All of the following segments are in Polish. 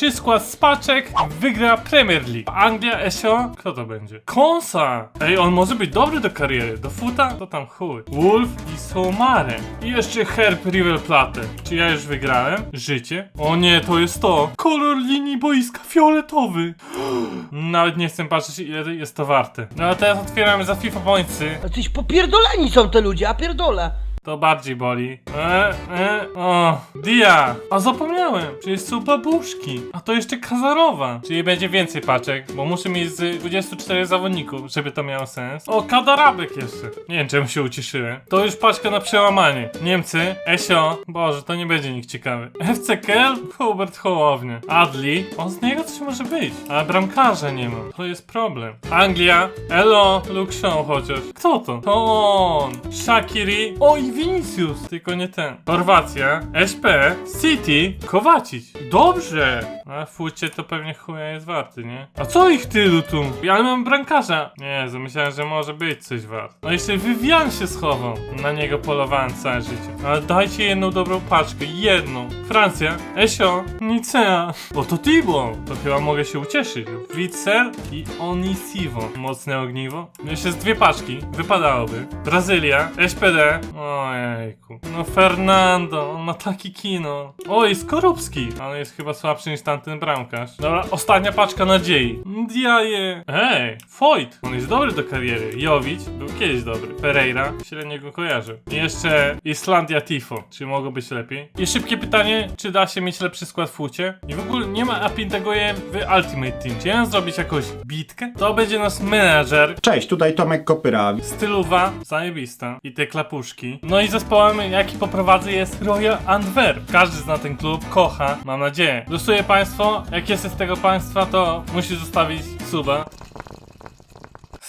czy skład z paczek wygra Premier League. Anglia, Esio, kto to będzie? Konsa! Ej, on może być dobry do kariery. Do futa? To tam chuj. Wolf i Somare. I jeszcze Herb River Plate. Czy ja już wygrałem? Życie? O nie, to jest to. Kolor linii boiska fioletowy. Nawet nie chcę patrzeć ile jest to warte. No a teraz otwieramy za FIFA Pointsy. Jacyś popierdoleni są te ludzie, a pierdolę. To bardziej boli. E, e, o, Dia! A zapomniałem, przecież są babuszki. A to jeszcze Kazarowa. Czyli będzie więcej paczek, bo muszę mieć z 24 zawodników, żeby to miało sens. O, Kadarabek jeszcze. Nie wiem, czemu się ucieszyłem. To już paczka na przełamanie. Niemcy, Esio. Boże, to nie będzie nikt ciekawy. FC Kel, Hubert Hołownia. Adli. O, z niego coś może być. Ale bramkarza nie ma. To jest problem. Anglia. Elo, Luke chociaż. Kto to? To on. Shakiri. O, Vinicius. Tylko nie ten. Chorwacja. SP. City. Kowacic. Dobrze. A fucie to pewnie chuja jest warty, nie? A co ich tylu tu? Ja mam brankarza. Nie, myślałem, że może być coś wart. No jeszcze Vivian się schował. Na niego polowałem całe życie. Ale dajcie jedną dobrą paczkę. Jedną. Francja. Esio. Nicea. O to Tibo. To chyba mogę się ucieszyć. Witzel i Onisivo. Mocne ogniwo. Jeszcze z dwie paczki. Wypadałoby. Brazylia. SPD. Ojejku. No Fernando. On ma taki kino. Oj, Skorupski. Ale jest chyba słabszy niż tamten bramkarz. Dobra, ostatnia paczka nadziei. Ndiaje. Ej, Foyt. On jest dobry do kariery. Jowic był kiedyś dobry. Pereira. Średnio go kojarzy. I jeszcze Islandia Tifo. Czy mogło być lepiej? I szybkie pytanie, czy da się mieć lepszy skład w fucie? I w ogóle nie ma Apintegoje w Ultimate Team. Czy ja mam zrobić jakąś bitkę? To będzie nasz menadżer. Cześć, tutaj Tomek Kopyra. Stylowa, zajebista. I te klapuszki. No i zespołem, jaki poprowadzę jest Royal Antwerp. Każdy zna ten klub, kocha, mam nadzieję. Losuję państwo, jak jesteś z tego państwa, to musisz zostawić suba.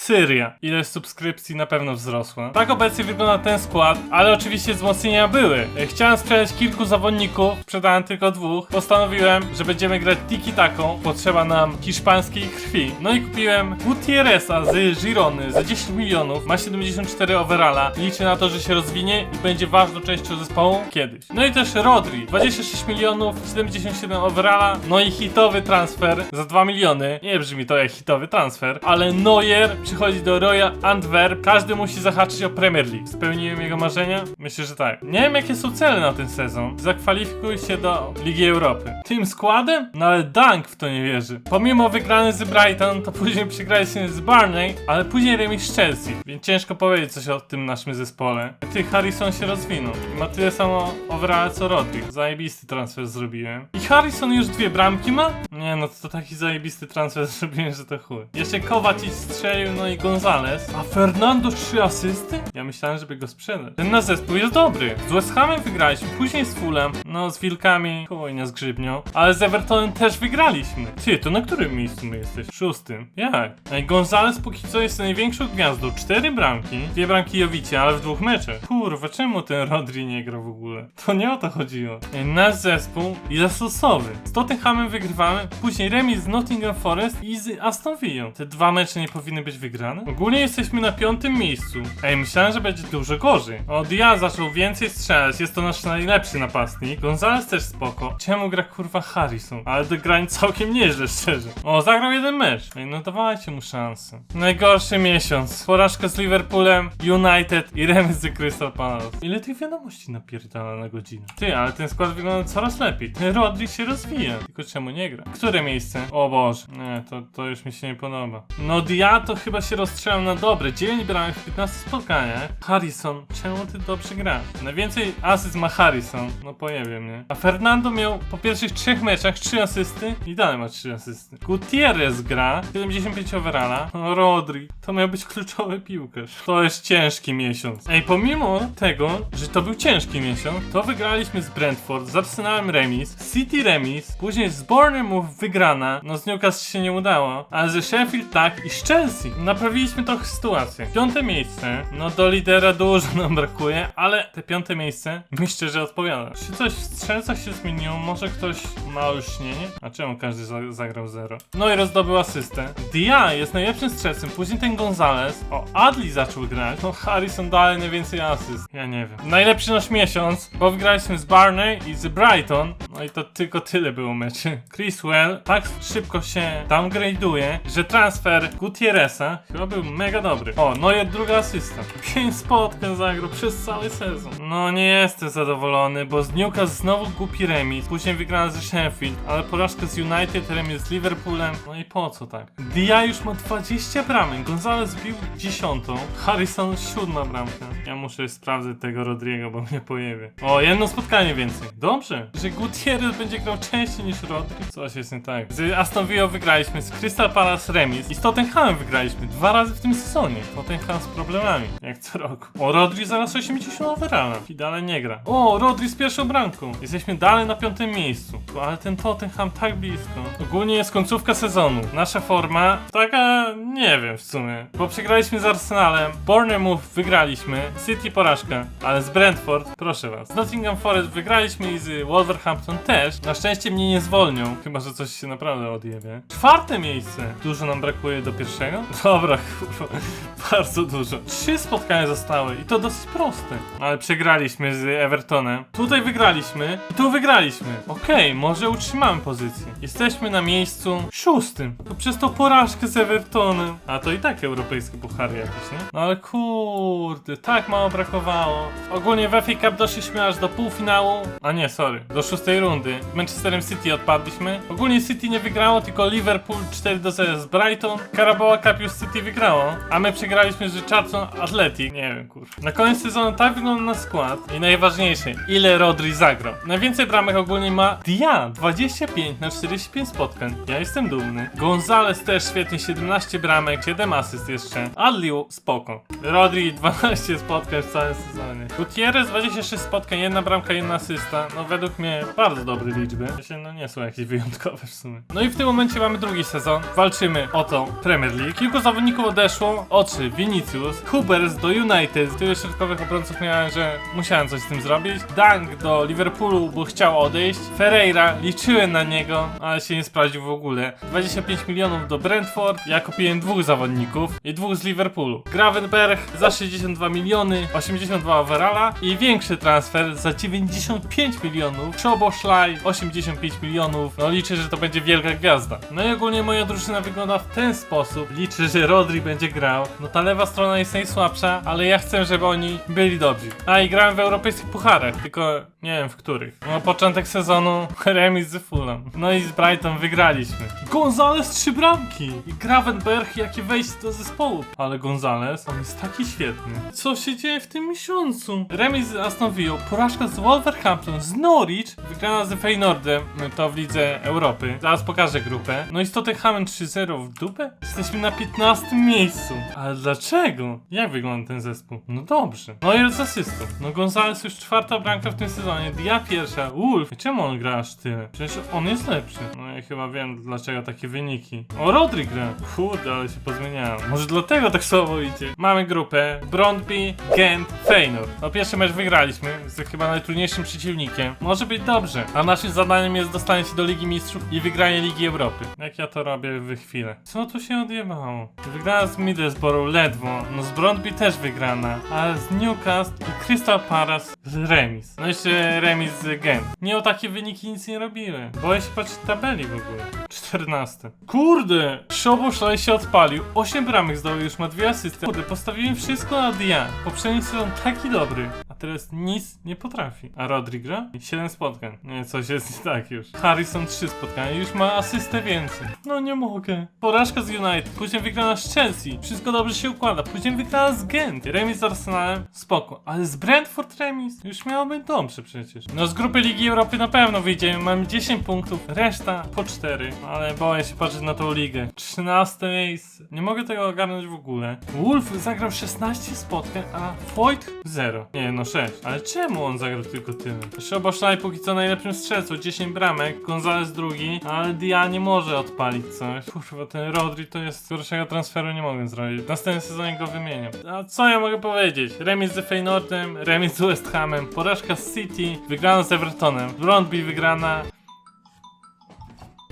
Syria. Ilość subskrypcji na pewno wzrosła. Tak obecnie wygląda ten skład, ale oczywiście wzmocnienia były. E, Chciałem sprzedać kilku zawodników, sprzedałem tylko dwóch. Postanowiłem, że będziemy grać tiki taką. Potrzeba nam hiszpańskiej krwi. No i kupiłem Gutierreza z Girony za 10 milionów. Ma 74 overalla. Liczę na to, że się rozwinie i będzie ważną częścią zespołu kiedyś. No i też Rodri. 26 milionów, 77 overalla. No i hitowy transfer za 2 miliony. Nie brzmi to jak hitowy transfer, ale Neuer przychodzi do Royal Antwerp. Każdy musi zahaczyć o Premier League. Spełniłem jego marzenia? Myślę, że tak. Nie wiem, jakie są cele na ten sezon. Zakwalifikuj się do Ligi Europy. Tym składem? No ale Dunk w to nie wierzy. Pomimo wygrany z Brighton, to później przegraliśmy z Barney, ale później remis z Chelsea. Więc ciężko powiedzieć coś o tym naszym zespole. Ty, Harrison się rozwinął. I ma tyle samo overall co Rodri. Zajebisty transfer zrobiłem. I Harrison już dwie bramki ma? Nie no, to taki zajebisty transfer zrobiłem, że to chuj. Jeszcze Kowacic strzelił, no i Gonzalez. A Fernando trzy asysty? Ja myślałem, żeby go sprzedać. Ten nasz zespół jest dobry. Z West Hamem wygraliśmy, później z Fulham. No, z Wilkami, chujnia z grzybnią. Ale z Evertonem też wygraliśmy. Ty, to na którym miejscu my jesteśmy? Szóstym. Jak? No i Gonzalez póki co jest największą gwiazdą. Cztery bramki. Dwie bramki Jowicie, ale w dwóch meczach. Kurwa, czemu ten Rodri nie gra w ogóle? To nie o to chodziło. Nasz zespół jest losowy. Z Tottenhamem wygrywamy, później remis z Nottingham Forest i z Aston Villą. Te dwa mecze nie powinny być wygrane? Ogólnie jesteśmy na piątym miejscu. Ej, myślałem, że będzie dużo gorzej. O, Dia zaczął więcej strzelać, jest to nasz najlepszy napastnik. Gonzalez też spoko. Czemu gra kurwa Harrison? Ale do grań całkiem nieźle, szczerze. O, zagrał jeden mecz. Ej, no dawajcie mu szansę. Najgorszy miesiąc. Porażka z Liverpoolem, United i remis z Crystal Palace. Ile tych wiadomości napierdala na godzinę? Ty, ale ten skład wygląda coraz lepiej. Ten się rozwija. Tylko czemu nie gra? Które miejsce? O Boże. Nie, to, to już mi się nie podoba. No Dia to chyba się rozstrzelam na dobre. 9 bramek w 15 spotkaniach. Harrison, czemu ty dobrze grasz? Najwięcej asyst ma Harrison. No pojawia mnie. A Fernando miał po pierwszych trzech meczach 3 asysty i dalej ma 3 asysty. Gutierrez gra 75 overalla. No, Rodri, to miał być kluczowy piłkarz. To jest ciężki miesiąc. Ej, pomimo tego, że to był ciężki miesiąc, to wygraliśmy z Brentford, z Arsenalem remis, City remis, później z Bournemouth wygrana, no z Newcastle się nie udało, ale ze Sheffield tak i z Chelsea. Naprawiliśmy trochę sytuację. Piąte miejsce, no do lidera dużo nam brakuje, ale te piąte miejsce myślę, że odpowiada. Czy coś w strzelcach się zmieniło? Może ktoś ma olśnienie? A czemu każdy za zagrał zero? No i rozdobył asystę. Dia jest najlepszym strzelcem, później ten Gonzalez. O, Adli zaczął grać. No Harrison dalej najwięcej asyst. Ja nie wiem. Najlepszy nasz miesiąc, bo wygraliśmy z Barney i z Brighton. No i to tylko tyle było meczy. Chris FPL tak szybko się downgrade'uje, że transfer Gutierreza chyba był mega dobry. O, no i druga asysta. 5 spotkań zagrał przez cały sezon. No nie jestem zadowolony, bo z Newcastle znowu głupi remis, później wygrana ze Sheffield, ale porażka z United, remis z Liverpoolem. No i po co tak? Dia już ma 20 bramek, Gonzalez bił 10, Harrison 7 bramka. Ja muszę sprawdzić tego Rodrigo, bo mnie pojebie. O, jedno spotkanie więcej. Dobrze, że Gutierrez będzie grał częściej niż Rodri. Coś jest nie tak. Z Aston Villa wygraliśmy, z Crystal Palace remis i z Tottenhamem wygraliśmy dwa razy w tym sezonie. Tottenham z problemami, jak co roku. O, Rodri zaraz 80 overalla. I dalej nie gra. O, Rodri z pierwszą bramką. Jesteśmy dalej na piątym miejscu. Ale ten Tottenham tak blisko. Ogólnie jest końcówka sezonu. Nasza forma taka, nie wiem w sumie. Bo przegraliśmy z Arsenalem, Bournemouth wygraliśmy, City porażka, ale z Brentford, proszę was. Nottingham Forest wygraliśmy i z Wolverhampton też. Na szczęście mnie nie zwolnią, chyba że coś się naprawdę odjebie. Czwarte miejsce. Dużo nam brakuje do pierwszego? Dobra, kurwa, bardzo dużo. Trzy spotkania zostały i to dosyć proste. Ale przegraliśmy z Evertonem. Tutaj wygraliśmy i tu wygraliśmy. Okej, może utrzymamy pozycję. Jesteśmy na miejscu szóstym. To przez tą porażkę z Evertonem. A to i tak europejskie puchary jakieś, nie? No ale kurde, tak mało brakowało. Ogólnie w FA Cup doszliśmy aż do półfinału. A nie, sorry, do szóstej rundy. Z Manchesterem City odpadliśmy. Ogólnie City nie wygrało, tylko Liverpool 4 do 0 z Brighton. Carabao Cup już City wygrało, a my przegraliśmy z Richardson Athletic. Nie wiem, kurwa. Na koniec sezonu tak wygląda nasz skład. I najważniejsze, ile Rodri zagrał. Najwięcej bramek ogólnie ma Dia, 25 na 45 spotkań. Ja jestem dumny. Gonzales też świetnie, 17 bramek, 7 asyst jeszcze. Adliu, spoko. Rodri 12 spotkań w całym sezonie. Gutierrez 26 spotkań, jedna bramka, jedna asysta. No według mnie bardzo dobre liczby. Myślę, no nie są jakieś wyjątkowe w sumie. No i w tym momencie mamy drugi sezon. Walczymy o to Premier League. Kilku zawodników odeszło. Oczy, Vinicius, Hubers do United. Tylu środkowych obrońców miałem, że musiałem coś z tym zrobić. Dunk do Liverpoolu, bo chciał odejść. Ferreira, liczyłem na niego, ale się nie sprawdził w ogóle. 25 milionów do Brentford. Ja kupiłem dwóch zawodników i dwóch z Liverpoolu. Gravenberg za 62 miliony, 82 overalla i większy transfer za 95 milionów. Szoboszlaj 85 milionów. No liczę, że to będzie wielka gwiazda. No i ogólnie moja drużyna wygląda w ten sposób. Liczę, że Rodri będzie grał. No ta lewa strona jest najsłabsza, ale ja chcę, żeby oni byli dobrzy. A i grałem w europejskich pucharach, tylko nie wiem w których. No początek sezonu remis z Fulham. No i z Brighton wygraliśmy. Gonzales trzy bramki! I Gravenberg jakie wejście do zespołu. Ale Gonzales, on jest taki świetny. Co się dzieje w tym miesiącu? Remis z Aston Villa, z Wolverhampton, z Norwich, wygrana z Feyenoordem, no to w Lidze Europy. Zaraz pokażę grupę. No i z Tottenhamem 3-0 w dupę? Jesteśmy na 15 miejscu. Ale dlaczego? Jak wygląda ten zespół? No dobrze. No i z asystą. No Gonzales już czwarta bramka w tym sezonie, Dia pierwsza, Wolf. Czemu on gra aż tyle? Przecież on jest lepszy. No ja chyba wiem dlaczego takie wyniki. O, Rodri gra. Kurde, ale się pozmieniało. Może dlatego tak słabo idzie. Mamy grupę Brondby, Gent, Feyenoord. No pierwszy mecz wygraliśmy z chyba najtrudniejszym przeciwnikiem. Może być dobrze. A naszym zadaniem jest dostanie się do Ligi Mistrzów i wygranie Ligi Europy. Jak ja to robię w chwilę. Co tu się odjebało? Wygrana z Middlesbrough ledwo. No z Brondby też wygrana. Ale z Newcastle i Crystal Palace remis. No jeszcze remis z Gent. Nie o takie wyniki nic nie robiły. Boję się patrzeć tabeli w ogóle. 14. Kurde! Szoboszlaj się odpalił. 8 bramek zdobył, już ma dwie asysty. Kurde, postawiłem wszystko na Dia. Poprzedni sezon taki dobry. A teraz nic nie potrafi. A Rodri gra? 7 spotkań. Nie, coś jest nie tak już. Harrison 3 spotkania, już ma asystę więcej. No nie mogę. Porażka z United, później wygrana z Chelsea. Wszystko dobrze się układa. Później wygrana z Gent. Remis z Arsenalem, spoko. Ale z Brentford remis? Już miało być dobrze przecież. No z grupy Ligi Europy na pewno wyjdziemy. Mamy 10 punktów, reszta po 4. Ale boję się patrzeć na tą ligę. 13 miejsce. Nie mogę tego ogarnąć w ogóle. Wolf zagrał 16 spotkań, a Voigt 0. Nie no 6. Ale czemu on zagrał tylko tyle? Szoboszlaj póki co najlepszym strzelcą, 10 bramek, Gonzales drugi, ale Dia nie może odpalić coś. Kurwa, ten Rodri to jest gorszego transferu nie mogę zrobić. W następnym sezonie go wymieniam. A co ja mogę powiedzieć? Remis z Feyenoordem, remis z West Hamem, porażka z City, wygrana z Evertonem, Brondby wygrana,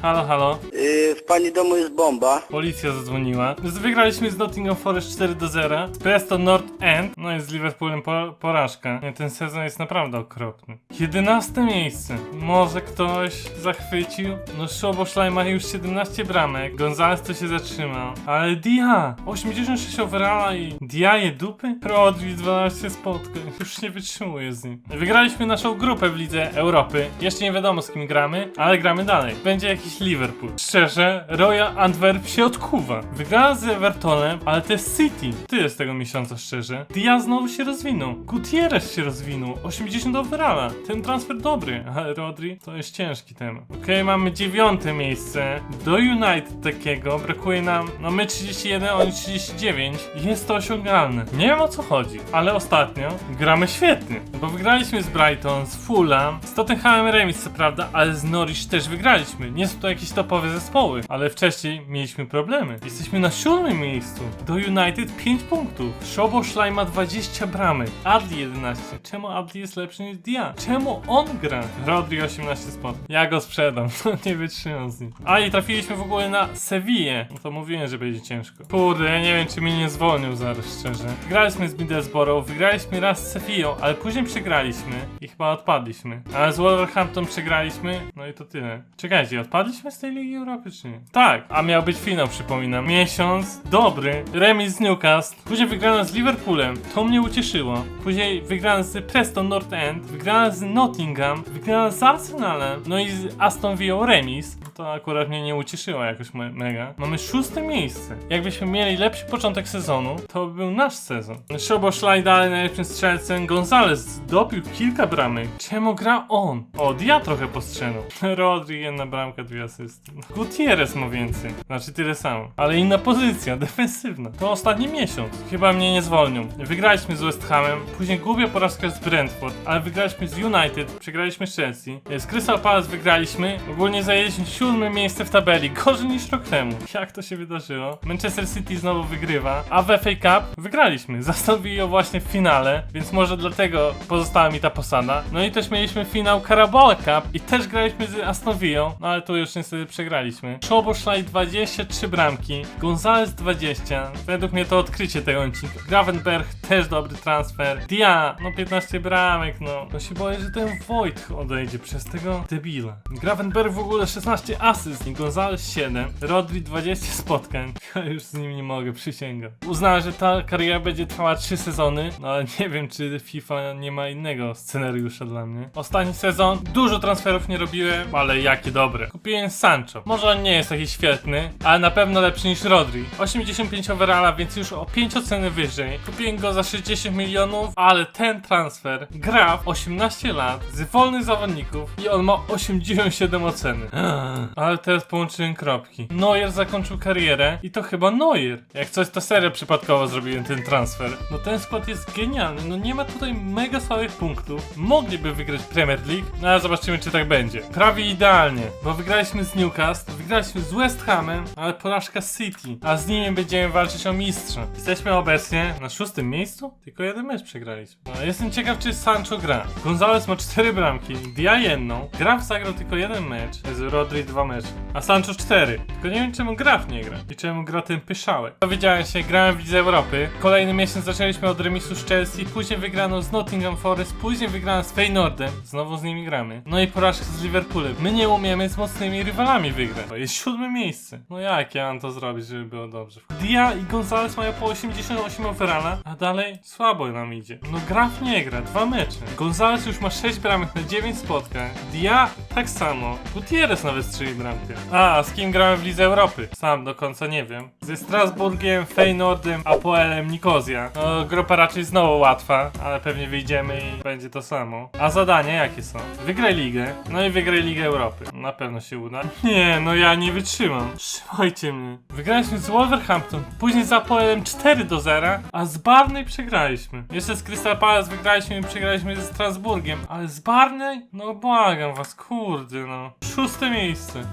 Halo, halo. Yy, w pani domu jest bomba. Policja zadzwoniła. Wygraliśmy z Nottingham Forest 4 do 0. Z Preston North End. No i z Liverpoolem po porażka. Nie, ten sezon jest naprawdę okropny. 11 miejsce. Może ktoś zachwycił? No Szoboszlaj ma już 17 bramek. Gonzales to się zatrzymał. Ale Dia! 86 overalla i Dia je dupy? Rodri 12 spotkań. Już nie wytrzymuję z nim. Wygraliśmy naszą grupę w Lidze Europy. Jeszcze nie wiadomo z kim gramy, ale gramy dalej. Będzie jakiś Liverpool. Szczerze, Royal Antwerp się odkuwa. Wygrała z Evertonem, ale to jest City. Ty jest tego miesiąca, szczerze. Dia znowu się rozwinął. Gutierrez się rozwinął. 80 overalla. Ten transfer dobry, ale Rodri to jest ciężki temat. Okej, mamy dziewiąte miejsce. Do United takiego brakuje nam, no my 31, oni 39. Jest to osiągalne. Nie wiem o co chodzi, ale ostatnio gramy świetnie. Bo wygraliśmy z Brighton, z Fulham, z Tottenhamem remis co prawda, ale z Norwich też wygraliśmy. Nie to jakieś topowe zespoły, ale wcześniej mieliśmy problemy. Jesteśmy na siódmym miejscu. Do United 5 punktów. Szoboszlaj ma 20 bramek. Adli 11. Czemu Adli jest lepszy niż Dia? Czemu on gra? Rodri 18 spot. Ja go sprzedam. nie wytrzymam z nim. A i trafiliśmy w ogóle na Sevillę. No to mówiłem, że będzie ciężko. Kurde, ja nie wiem, czy mnie nie zwolnił zaraz, szczerze. Graliśmy z Middlesbrough, wygraliśmy raz z Sevillą, ale później przegraliśmy i chyba odpadliśmy. Ale z Wolverhampton przegraliśmy, no i to tyle. Czekajcie, odpadliśmy z tej Ligi Europy, czy nie? Tak, a miał być finał, przypominam. Miesiąc, dobry, remis z Newcastle, później wygrana z Liverpoolem, to mnie ucieszyło. Później wygrana z Preston North End, wygrana z Nottingham, wygrana z Arsenalem, no i z Aston Villa remis. No To akurat mnie nie ucieszyło jakoś me mega. Mamy szóste miejsce. Jakbyśmy mieli lepszy początek sezonu, to by był nasz sezon. Szoboszlaj dalej najlepszym strzelcem, Gonzalez dopił kilka bramek. Czemu gra on? O, Dia trochę postrzelał. Rodri jedna bramka, dwie asysty. Gutierrez ma więcej. Znaczy tyle samo. Ale inna pozycja, defensywna. To ostatni miesiąc. Chyba mnie nie zwolnią. Wygraliśmy z West Hamem, później głupia porażka z Brentford, ale wygraliśmy z United, przegraliśmy z Chelsea. Z Crystal Palace wygraliśmy. Ogólnie zajęliśmy siódme miejsce w tabeli. Gorzej niż rok temu. Jak to się wydarzyło? Manchester City znowu wygrywa, a w FA Cup wygraliśmy. Zastąpili ją właśnie w finale, więc może dlatego pozostała mi ta posada. No i też mieliśmy finał Carabao Cup i też graliśmy z Aston Villą, no ale tu już niestety przegraliśmy. Szoboszlaj 23 bramki, Gonzalez 20. Według mnie to odkrycie tego odcinka. Gravenberg też dobry transfer. Dia, no 15 bramek, no. No się boję, że ten Wojt odejdzie przez tego debila. Gravenberg w ogóle 16 asyst Gonzalez 7. Rodri 20 spotkań. Ja już z nim nie mogę, przysięgam. Uznałem, że ta kariera będzie trwała 3 sezony, no ale nie wiem, czy FIFA nie ma innego scenariusza dla mnie. Ostatni sezon, dużo transferów nie robiłem, ale jakie dobre. Kupiłem Sancho. Może on nie jest taki świetny, ale na pewno lepszy niż Rodri. 85 overalla, więc już o 5 oceny wyżej. Kupiłem go za 60 milionów, ale ten transfer gra w 18 lat z wolnych zawodników i on ma 87 oceny. Ale teraz połączyłem kropki. Neuer zakończył karierę i to chyba Neuer. Jak coś to serio przypadkowo zrobiłem ten transfer. No ten skład jest genialny, no nie ma tutaj mega słabych punktów. Mogliby wygrać Premier League, no ale zobaczymy czy tak będzie. Prawie idealnie, bo wygraliśmy z Newcastle, wygraliśmy z West Hamem, ale porażka City, a z nimi będziemy walczyć o mistrza. Jesteśmy obecnie na szóstym miejscu, tylko jeden mecz przegraliśmy. No, jestem ciekaw czy Sancho gra. Gonzalez ma cztery bramki, Dia jedną, Graf zagrał tylko jeden mecz, z Rodri dwa mecze, a Sancho cztery. Tylko nie wiem czemu Graf nie gra i czemu gra ten pyszałek. Dowiedziałem się, grałem w Lidze Europy, kolejny miesiąc zaczęliśmy od remisu z Chelsea, później wygrano z Nottingham Forest, później wygrano z Feyenoordem, znowu z nimi gramy. No i porażka z Liverpoolem. My nie umiemy z mocnymi rywalami wygrać. To jest siódme miejsce. No jak ja mam to zrobić, żeby było dobrze? Dia i Gonzalez mają po 88 overalla, a dalej słabo nam idzie. No Graf nie gra, dwa mecze. Gonzalez już ma 6 bramek na 9 spotkań. Dia tak samo. Gutierrez nawet strzeli bramkę. A, z kim gramy w Lidze Europy? Sam do końca nie wiem. Ze Strasburgiem, Feyenoordem, Apoelem, Nikozja. No grupa raczej znowu łatwa, ale pewnie wyjdziemy i będzie to samo. A zadania jakie są? Wygraj ligę, no i wygraj Ligę Europy. Na pewno się uda. Nie, no ja nie wytrzymam. Trzymajcie mnie. Wygraliśmy z Wolverhampton, później z Apoelem 4 do 0, a z Barney przegraliśmy. Jeszcze z Crystal Palace wygraliśmy i przegraliśmy ze Strasburgiem, ale z Barney? No błagam was, kurde no. Szóste miejsce.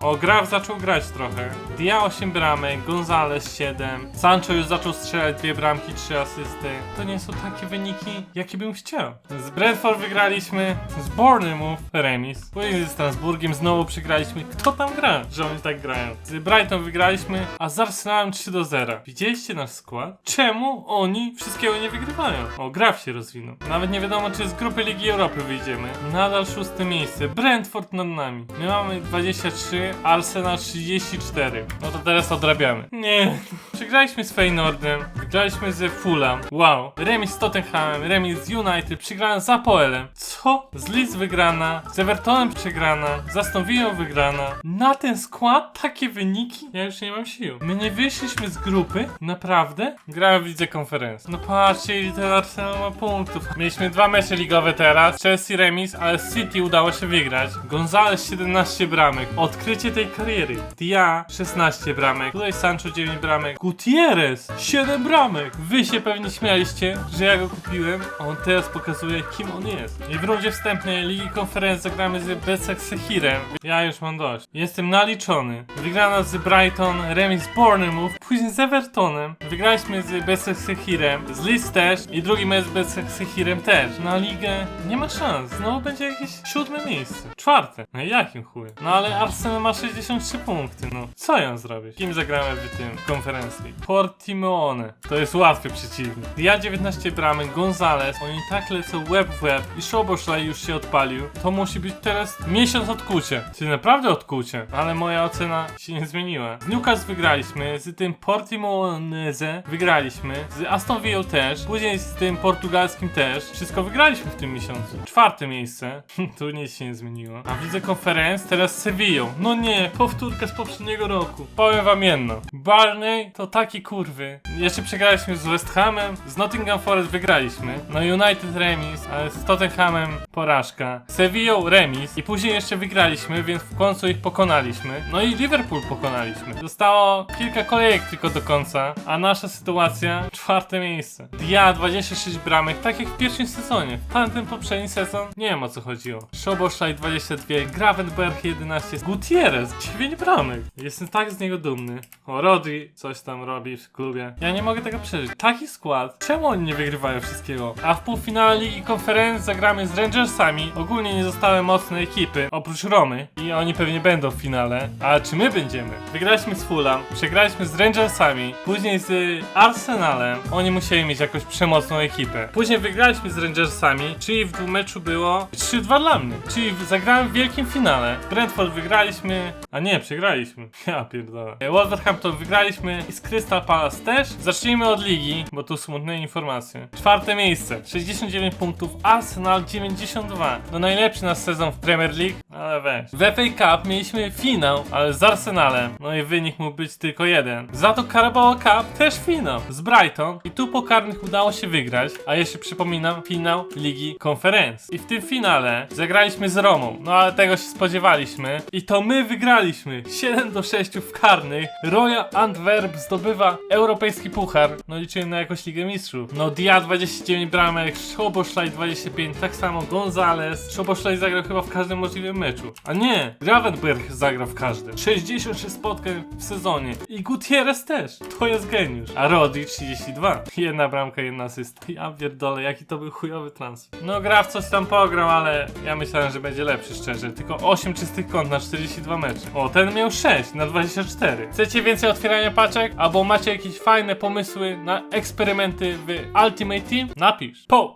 O, Graf zaczął grać trochę. Dia 8 bramek, Gonzales 7. Sancho już zaczął strzelać dwie bramki, trzy asysty. To nie są takie wyniki, jakie bym chciał. Z Brentford wygraliśmy, z Bournemouth remis. Później ze Strasburgiem znowu przegraliśmy. Kto tam gra, że oni tak grają? Z Brighton wygraliśmy, a z Arsenalem 3 do 0. Widzieliście nasz skład? Czemu oni wszystkiego nie wygrywają? O, Graf się rozwinął. Nawet nie wiadomo, czy z grupy Ligi Europy wyjdziemy. Nadal szóste miejsce. Brentford nad nami. My mamy 23, Arsenal 34. No to teraz odrabiamy. Nie. Przegraliśmy z Feynordem, wygraliśmy ze Fulham. Wow. Remis z Tottenhamem, remis z United, przegrana z Apoelem. Co? Z Leeds wygrana, z Evertonem przegrana, z Aston wygrana. Na ten skład takie wyniki? Ja już nie mam sił. My nie wyszliśmy z grupy? Naprawdę? Grałem w lidze konferencji. No patrzcie, ile ten Arsenal ma punktów. Mieliśmy dwa mecze ligowe teraz. Chelsea remis, ale City udało się wygrać. Gonzales 17 bramek. Odkrycie tej kariery. Dia 16 bramek. Tutaj Sancho 9 bramek. Gutierrez 7 bramek. Wy się pewnie śmialiście, że ja go kupiłem, a on teraz pokazuje, kim on jest. I w rundzie wstępnej Ligi Konferencji zagramy z Becek Sehirem. Ja już mam dość. Jestem naliczony. Wygrana z Brighton, remis z Bournemouth, później z Evertonem. Wygraliśmy z Becek Sehirem, z Leeds też i drugi mecz z Becek Sehirem też. Na ligę nie ma szans. Znowu będzie jakieś siódme miejsce. Czwarte. No i jakim chujem? No ale Arsenal ma 63 punkty, no. Co ją zrobić? Kim zagramy w tym konferencji? Portimeone. To jest łatwy przeciwnik. Ja 19 bramek, Gonzales, oni tak lecą web w web i Szoboszlaj już się odpalił. To musi być teraz miesiąc odkucie. Czy naprawdę odkucie? Ale moja ocena się nie zmieniła. Z Newcastle wygraliśmy, z tym Portimoneze wygraliśmy, z Aston Villa też, później z tym portugalskim też. Wszystko wygraliśmy w tym miesiącu. Czwarte miejsce. tu nic się nie zmieniło. A widzę konferenc teraz z Sevillą. No nie, powtórka z poprzedniego roku. Powiem wam jedno. Barney to taki kurwy. Jeszcze przegraliśmy z West Hamem, z Nottingham Forest wygraliśmy. No United remis, ale z Tottenhamem porażka. Sevillą remis i później jeszcze wygraliśmy, więc w końcu ich pokonaliśmy. No i Liverpool pokonaliśmy. Zostało kilka kolejek tylko do końca, a nasza sytuacja czwarte miejsce. Dia 26 bramek, tak jak w pierwszym sezonie. W tamtym poprzedni sezon nie wiem o co chodziło. Szoboszlaj 22, Gravenberg 11, Gutierrez 9 bramek. Jestem tak z niego dumny. O, Rodri coś tam robi w klubie. Ja nie mogę tego przeżyć. Taki skład. Czemu oni nie wygrywają wszystkiego? A w półfinale Ligi Konferencji zagramy z Rangersami. Ogólnie nie zostały mocne ekipy, oprócz Romy. I oni pewnie będą w finale. Ale czy my będziemy? Wygraliśmy z Fulham, przegraliśmy z Rangersami, później z Arsenalem. Oni musieli mieć jakąś przemocną ekipę. Później wygraliśmy z Rangersami, czyli w meczu było 3-2 dla mnie. Czyli zagrałem w wielkim finale. Brentford wygraliśmy, a nie, przegraliśmy. Ja pierdolę. Wolverhampton wygraliśmy i z Crystal Palace też. Zacznijmy od ligi, bo tu smutne informacje. Czwarte miejsce, 69 punktów, Arsenal 92. No najlepszy nasz sezon w Premier League, ale weź. W FA Cup mieliśmy finał, ale z Arsenalem. No i wynik mógł być tylko jeden. Za to Carabao Cup też finał z Brighton i tu po karnych udało się wygrać, a jeszcze przypominam, finał Ligi Konferencji. I w tym finale zagraliśmy z Romą, no ale tego się spodziewaliśmy i to my wygraliśmy 7 do 6 w karnych. Royal Antwerp zdobywa europejski puchar. No liczyłem na jakąś Ligę Mistrzów. No Dia 29 bramek, Szoboszlaj 25, tak samo Gonzales. Szoboszlaj zagrał chyba w każdym możliwym meczu. A nie, Gravenberg zagrał w każdym. 66 spotkań w sezonie. I Gutierrez też. To jest geniusz. A Rodri 32. Jedna bramka, jedna asysta. Ja pierdolę, jaki to był chujowy transfer. No gra w coś tam pograł, ale ja myślałem, że będzie lepszy szczerze. Tylko 8 czystych kąt na 42 mecze. O, ten miał 6 na 24. Chcecie więcej otwierania paczek? Albo macie jakieś fajne pomysły na eksperymenty w Ultimate Team? Napisz. Po!